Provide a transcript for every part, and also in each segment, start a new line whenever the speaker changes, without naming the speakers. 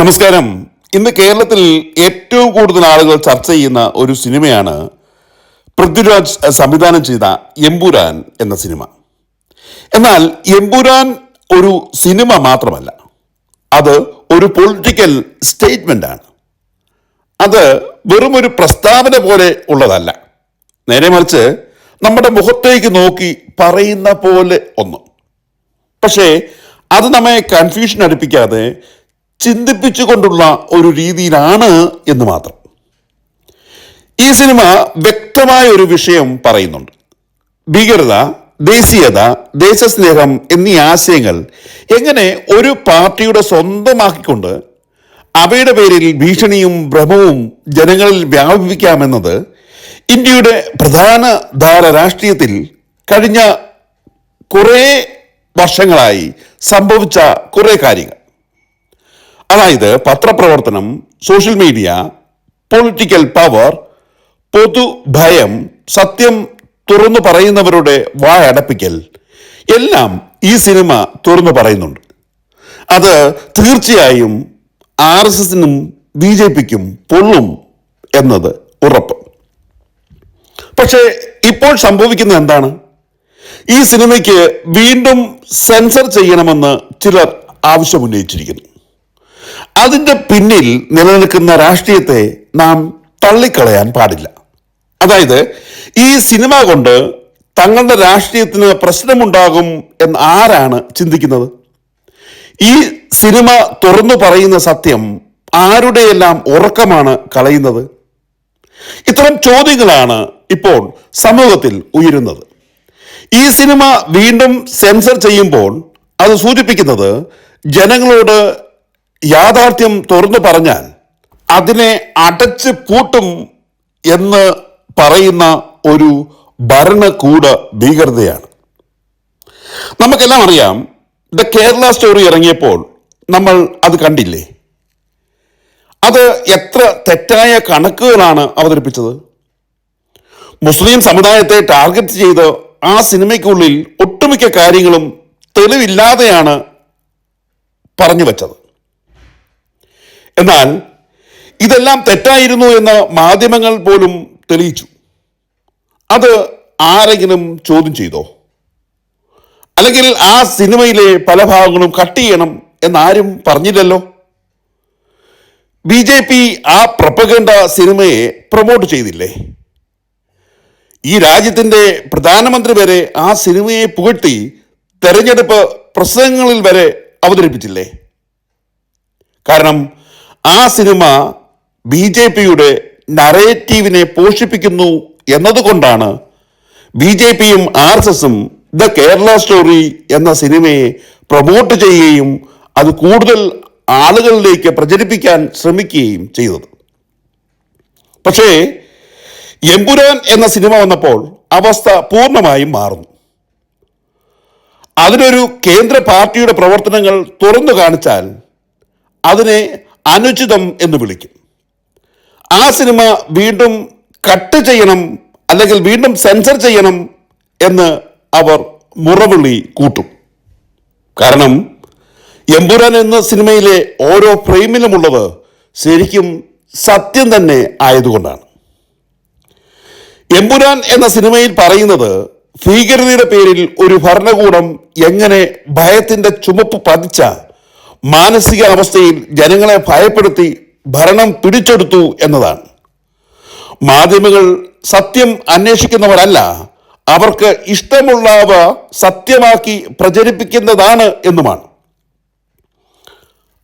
നമസ്കാരം. ഇന്ന് കേരളത്തിൽ ഏറ്റവും കൂടുതൽ ആളുകൾ ചർച്ച ചെയ്യുന്ന ഒരു സിനിമയാണ് പൃഥ്വിരാജ് സംവിധാനം ചെയ്ത എമ്പുരാൻ എന്ന സിനിമ. എന്നാൽ എമ്പുരാൻ ഒരു സിനിമ മാത്രമല്ല. അത് ഒരു പൊളിറ്റിക്കൽ സ്റ്റേറ്റ്മെന്റ് ആണ്. അത് വെറും ഒരു പ്രസ്താവന പോലെ ഉള്ളതല്ല. നേരെ മറിച്ച് നമ്മുടെ മുഖത്തേക്ക് നോക്കി പറയുന്ന പോലെ ഒന്ന്. പക്ഷേ അത് നമ്മെ കൺഫ്യൂഷൻ അടുപ്പിക്കാതെ ചിന്തിപ്പിച്ചുകൊണ്ടുള്ള ഒരു രീതിയിലാണ് എന്ന് മാത്രം. ഈ സിനിമ വ്യക്തമായ ഒരു വിഷയം പറയുന്നുണ്ട്. ഭീകരത ദേശീയത ദേശസ്നേഹം എന്നീ ആശയങ്ങൾ എങ്ങനെ ഒരു പാർട്ടിയുടെ സ്വന്തമാക്കിക്കൊണ്ട് അവയുടെ പേരിൽ ഭീഷണിയും ഭ്രമവും ജനങ്ങളിൽ വ്യാപിപ്പിക്കാമെന്നത് ഇന്ത്യയുടെ പ്രധാന ധാര രാഷ്ട്രീയത്തിൽ കഴിഞ്ഞ കുറേ വർഷങ്ങളായി സംഭവിച്ച കുറേ കാര്യങ്ങൾ. അതായത് പത്രപ്രവർത്തനം സോഷ്യൽ മീഡിയ പൊളിറ്റിക്കൽ പവർ പൊതു ഭയം സത്യം തുറന്നു പറയുന്നവരുടെ വായടപ്പിക്കൽ എല്ലാം ഈ സിനിമ തുറന്നു പറയുന്നുണ്ട്. അത് തീർച്ചയായും ആർ എസ് എസിനും ബി ജെ പിക്കും പൊള്ളും എന്നത് ഉറപ്പ്. പക്ഷേ ഇപ്പോൾ സംഭവിക്കുന്നത് എന്താണ്? ഈ സിനിമയ്ക്ക് വീണ്ടും സെൻസർ ചെയ്യണമെന്ന് ചിലർ ആവശ്യമുന്നയിച്ചിരിക്കുന്നു. അതിന്റെ പിന്നിൽ നിലനിൽക്കുന്ന രാഷ്ട്രീയത്തെ നാം തള്ളിക്കളയാൻ പാടില്ല. അതായത് ഈ സിനിമ കൊണ്ട് തങ്ങളുടെ രാഷ്ട്രീയത്തിന് പ്രശ്നമുണ്ടാകും എന്ന് ആരാണ് ചിന്തിക്കുന്നത്? ഈ സിനിമ തുറന്നു പറയുന്ന സത്യം ആരുടെയെല്ലാം ഉറക്കമാണ് കളയുന്നത്? ഇത്തരം ചോദ്യങ്ങളാണ് ഇപ്പോൾ സമൂഹത്തിൽ ഉയരുന്നത്. ഈ സിനിമ വീണ്ടും സെൻസർ ചെയ്യുമ്പോൾ അത് സൂചിപ്പിക്കുന്നത് ജനങ്ങളോട് യാഥാർത്ഥ്യം തുറന്നു പറഞ്ഞാൽ അതിനെ അടച്ച് പൂട്ടും എന്ന് പറയുന്ന ഒരു ഭരണകൂട ഭീകരതയാണ്. നമുക്കെല്ലാം അറിയാം ദ കേരള സ്റ്റോറി ഇറങ്ങിയപ്പോൾ നമ്മൾ അത് കണ്ടില്ലേ? അത് എത്ര തെറ്റായ കണക്കുകളാണ് അവതരിപ്പിച്ചത്? മുസ്ലിം സമുദായത്തെ ടാർഗറ്റ് ചെയ്ത് ആ സിനിമയ്ക്കുള്ളിൽ ഒട്ടുമിക്ക കാര്യങ്ങളും തെളിവില്ലാതെയാണ് പറഞ്ഞു വെച്ചത്. എന്നാൽ ഇതെല്ലാം തെറ്റായിരുന്നു എന്ന് മാധ്യമങ്ങൾ പോലും തെളിയിച്ചു. അത് ആരെങ്കിലും ചോദ്യം ചെയ്തോ? അല്ലെങ്കിൽ ആ സിനിമയിലെ പല ഭാഗങ്ങളും കട്ട് ചെയ്യണം എന്നാരും പറഞ്ഞില്ലല്ലോ? ബി ജെ പി ആ പ്രപ്പകണ്ട സിനിമയെ പ്രൊമോട്ട് ചെയ്തില്ലേ? ഈ രാജ്യത്തിന്റെ പ്രധാനമന്ത്രി വരെ ആ സിനിമയെ പുകഴ്ത്തി തെരഞ്ഞെടുപ്പ് പ്രസംഗങ്ങളിൽ വരെ അവതരിപ്പിച്ചില്ലേ? കാരണം ആ സിനിമ ബി ജെ പിയുടെ നറേറ്റീവിനെ പോഷിപ്പിക്കുന്നു എന്നതുകൊണ്ടാണ് ബി ജെ പിയും ആർ എസ് എസും ദ കേരള സ്റ്റോറി എന്ന സിനിമയെ പ്രൊമോട്ട് ചെയ്യുകയും അത് കൂടുതൽ ആളുകളിലേക്ക് പ്രചരിപ്പിക്കാൻ ശ്രമിക്കുകയും ചെയ്തത്. പക്ഷേ എമ്പുരാൻ എന്ന സിനിമ വന്നപ്പോൾ അവസ്ഥ പൂർണമായും മാറുന്നു. അതിനൊരു കേന്ദ്ര പാർട്ടിയുടെ പ്രവർത്തനങ്ങൾ തുറന്നു കാണിച്ചാൽ അതിനെ അനുചിതം എന്ന് വിളിക്കും. ആ സിനിമ വീണ്ടും കട്ട് ചെയ്യണം അല്ലെങ്കിൽ വീണ്ടും സെൻസർ ചെയ്യണം എന്ന് അവർ മുറവിളി കൂട്ടും. കാരണം എമ്പുരാൻ എന്ന സിനിമയിലെ ഓരോ ഫ്രെയിമിലുമുള്ളത് ശരിക്കും സത്യം തന്നെ ആയതുകൊണ്ടാണ്. എമ്പുരാൻ എന്ന സിനിമയിൽ പറയുന്നത് ഭീകരതയുടെ പേരിൽ ഒരു ഭരണകൂടം എങ്ങനെ ഭയത്തിന്റെ ചുമപ്പ് പതിച്ച മാനസിക അവസ്ഥയിൽ ജനങ്ങളെ ഭയപ്പെടുത്തി ഭരണം പിടിച്ചെടുത്തു എന്നതാണ്. മാധ്യമങ്ങൾ സത്യം അന്വേഷിക്കുന്നവരല്ല അവർക്ക് ഇഷ്ടമുള്ളവ സത്യമാക്കി പ്രചരിപ്പിക്കുന്നതാണ് എന്നുമാണ്.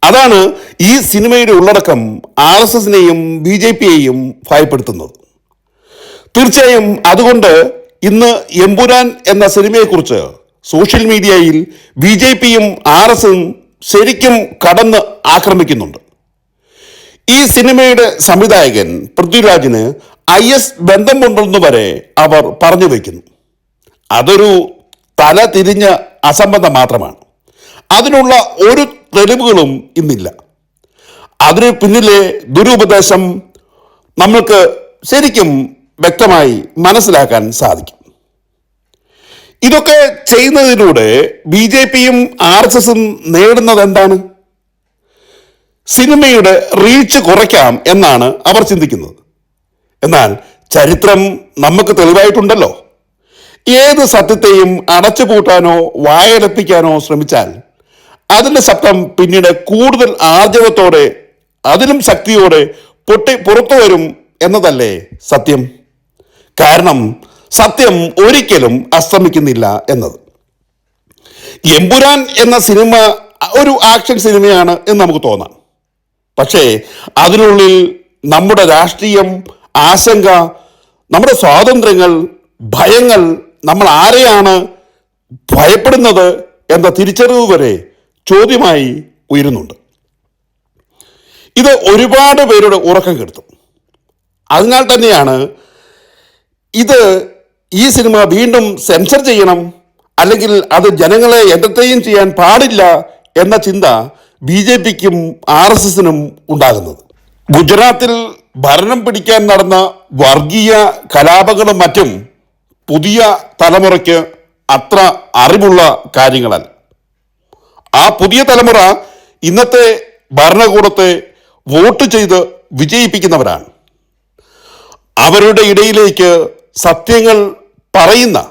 അതാണ് ഈ സിനിമയുടെ ഉള്ളടക്കം ആർ എസ് എസിനെയും ബി ജെ പിയെയും ഭയപ്പെടുത്തുന്നത്. തീർച്ചയായും അതുകൊണ്ട് ഇന്ന് എമ്പുരാൻ എന്ന സിനിമയെക്കുറിച്ച് സോഷ്യൽ മീഡിയയിൽ ബി ജെ പിയും ആർ എസും ശരിക്കും കടന്ന് ആക്രമിക്കുന്നുണ്ട്. ഈ സിനിമയുടെ സംവിധായകൻ പൃഥ്വിരാജിന് ഐ എസ് ബന്ധമുണ്ടെന്ന് വരെ അവർ പറഞ്ഞു വയ്ക്കുന്നു അതൊരു തല തിരിഞ്ഞ അസംബന്ധം മാത്രമാണ്. അതിനുള്ള ഒരു തെളിവുകളും ഇന്നില്ല. അതിന് പിന്നിലെ ദുരുപദേശം നമ്മൾക്ക് ശരിക്കും വ്യക്തമായി മനസ്സിലാക്കാൻ സാധിക്കും. ഇതൊക്കെ ചെയ്യുന്നതിലൂടെ ബി ജെ പിയും ആർ എസ് എസും നേടുന്നത് എന്താണ്? സിനിമയുടെ റീച്ച് കുറയ്ക്കാം എന്നാണ് അവർ ചിന്തിക്കുന്നത്. എന്നാൽ ചരിത്രം നമുക്ക് തെളിവായിട്ടുണ്ടല്ലോ. ഏത് സത്യത്തെയും അടച്ചുപൂട്ടാനോ വായടപ്പിക്കാനോ ശ്രമിച്ചാൽ അതിന്റെ ശബ്ദം പിന്നീട് കൂടുതൽ ആർജവത്തോടെ അതിലും ശക്തിയോടെ പൊട്ടി പുറത്തു വരും എന്നതല്ലേ സത്യം? കാരണം സത്യം ഒരിക്കലും അസ്തമിക്കുന്നില്ല എന്നത്. എമ്പുരാൻ എന്ന സിനിമ ഒരു ആക്ഷൻ സിനിമയാണ് എന്ന് നമുക്ക് തോന്നാം. പക്ഷേ അതിനുള്ളിൽ നമ്മുടെ രാഷ്ട്രീയം ആശങ്ക നമ്മുടെ സ്വാതന്ത്ര്യങ്ങൾ ഭയങ്ങൾ നമ്മൾ ആരെയാണ് ഭയപ്പെടുന്നത് എന്ന തിരിച്ചറിവ് വരെ ചോദ്യമായി ഉയരുന്നുണ്ട്. ഇത് ഒരുപാട് പേരുടെ ഉറക്കം കെടുത്തും. അതിനാൽ തന്നെയാണ് ഇത് ഈ സിനിമ വീണ്ടും സെൻസർ ചെയ്യണം അല്ലെങ്കിൽ അത് ജനങ്ങളെ എന്റർടൈൻ ചെയ്യാൻ പാടില്ല എന്ന ചിന്ത ബി ജെ പിക്കും ആർ എസ് എസിനും ഉണ്ടാകുന്നത്. ഗുജറാത്തിൽ ഭരണം പിടിക്കാൻ നടന്ന വർഗീയ കലാപങ്ങളും മറ്റും പുതിയ തലമുറയ്ക്ക് അത്ര അറിവുള്ള കാര്യങ്ങളല്ല. ആ പുതിയ തലമുറ ഇന്നത്തെ ഭരണകൂടത്തെ വോട്ട് ചെയ്ത് വിജയിപ്പിക്കുന്നവരാണ്. അവരുടെ ഇടയിലേക്ക് സത്യങ്ങൾ പറയുന്ന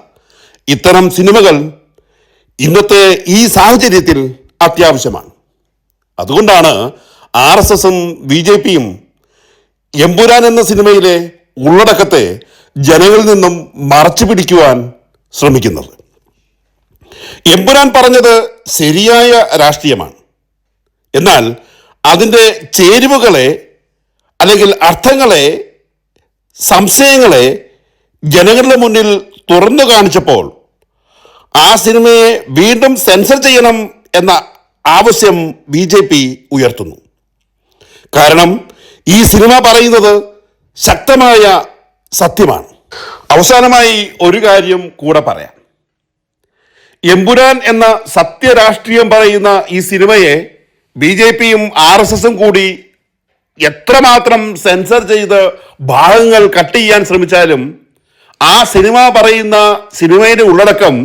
ഇത്തരം സിനിമകൾ ഇന്നത്തെ ഈ സാഹചര്യത്തിൽ അത്യാവശ്യമാണ്. അതുകൊണ്ടാണ് ആർ എസ് എസും ബി ജെ പിയും എമ്പുരാൻ എന്ന സിനിമയിലെ ഉള്ളടക്കത്തെ ജനങ്ങളിൽ നിന്നും മറച്ചു പിടിക്കുവാൻ ശ്രമിക്കുന്നത്. എമ്പുരാൻ പറഞ്ഞത് ശരിയായ രാഷ്ട്രീയമാണ്. എന്നാൽ അതിന്റെ ചേരുവകളെ അല്ലെങ്കിൽ അർത്ഥങ്ങളെ സംശയങ്ങളെ ജനങ്ങളുടെ മുന്നിൽ തുറന്നു കാണിച്ചപ്പോൾ ആ സിനിമയെ വീണ്ടും സെൻസർ ചെയ്യണം എന്ന ആവശ്യം ബി ജെ പി ഉയർത്തുന്നു. കാരണം ഈ സിനിമ പറയുന്നത് ശക്തമായ സത്യമാണ്. അവസാനമായി ഒരു കാര്യം കൂടെ പറയാം. എമ്പുരാൻ എന്ന സത്യരാഷ്ട്രീയം പറയുന്ന ഈ സിനിമയെ ബി ജെ പിയും ആർ എസ് എസും കൂടി എത്രമാത്രം സെൻസർ ചെയ്ത് ഭാഗങ്ങൾ കട്ട് ചെയ്യാൻ ശ്രമിച്ചാലും ആ സിനിമ പറയുന്ന സിനിമയുടെ ഉള്ളടക്കം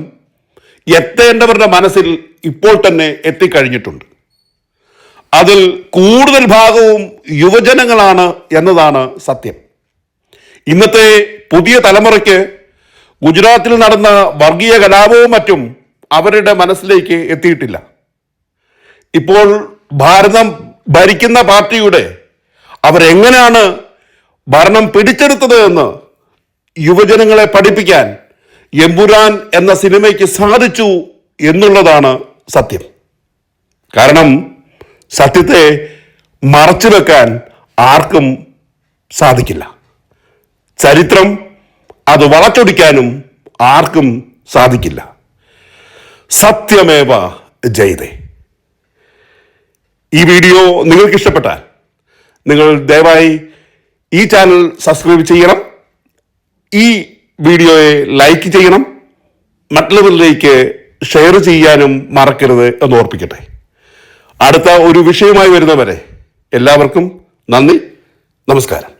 എത്തേണ്ടവരുടെ മനസ്സിൽ ഇപ്പോൾ തന്നെ എത്തിക്കഴിഞ്ഞിട്ടുണ്ട്. അതിൽ കൂടുതൽ ഭാഗവും യുവജനങ്ങളാണ് എന്നതാണ് സത്യം. ഇന്നത്തെ പുതിയ തലമുറയ്ക്ക് ഗുജറാത്തിൽ നടന്ന വർഗീയ കലാപവും മറ്റും അവരുടെ മനസ്സിലേക്ക് എത്തിയിട്ടില്ല. ഇപ്പോൾ ഭാരതം ഭരിക്കുന്ന പാർട്ടിയുടെ അവരെങ്ങനെയാണ് ഭരണം പിടിച്ചെടുത്തത് എന്ന് യുവജനങ്ങളെ പഠിപ്പിക്കാൻ എമ്പുരാൻ എന്ന സിനിമയ്ക്ക് സാധിച്ചു എന്നുള്ളതാണ് സത്യം. കാരണം സത്യത്തെ മറച്ചു വെക്കാൻ ആർക്കും സാധിക്കില്ല. ചരിത്രം അത് വളച്ചൊടിക്കാനും ആർക്കും സാധിക്കില്ല. സത്യമേവ ജയതേ. ഈ വീഡിയോ നിങ്ങൾക്ക് ഇഷ്ടപ്പെട്ടാൽ നിങ്ങൾ ദയവായി ഈ ചാനൽ സബ്സ്ക്രൈബ് ചെയ്യണം. ഈ വീഡിയോയെ ലൈക്ക് ചെയ്യണം. മറ്റുള്ളവരിലേക്ക് ഷെയർ ചെയ്യാനും മറക്കരുത് എന്ന് ഓർപ്പിക്കട്ടെ. അടുത്ത ഒരു വിഷയമായി വരുന്നവരെ എല്ലാവർക്കും നന്ദി. നമസ്കാരം.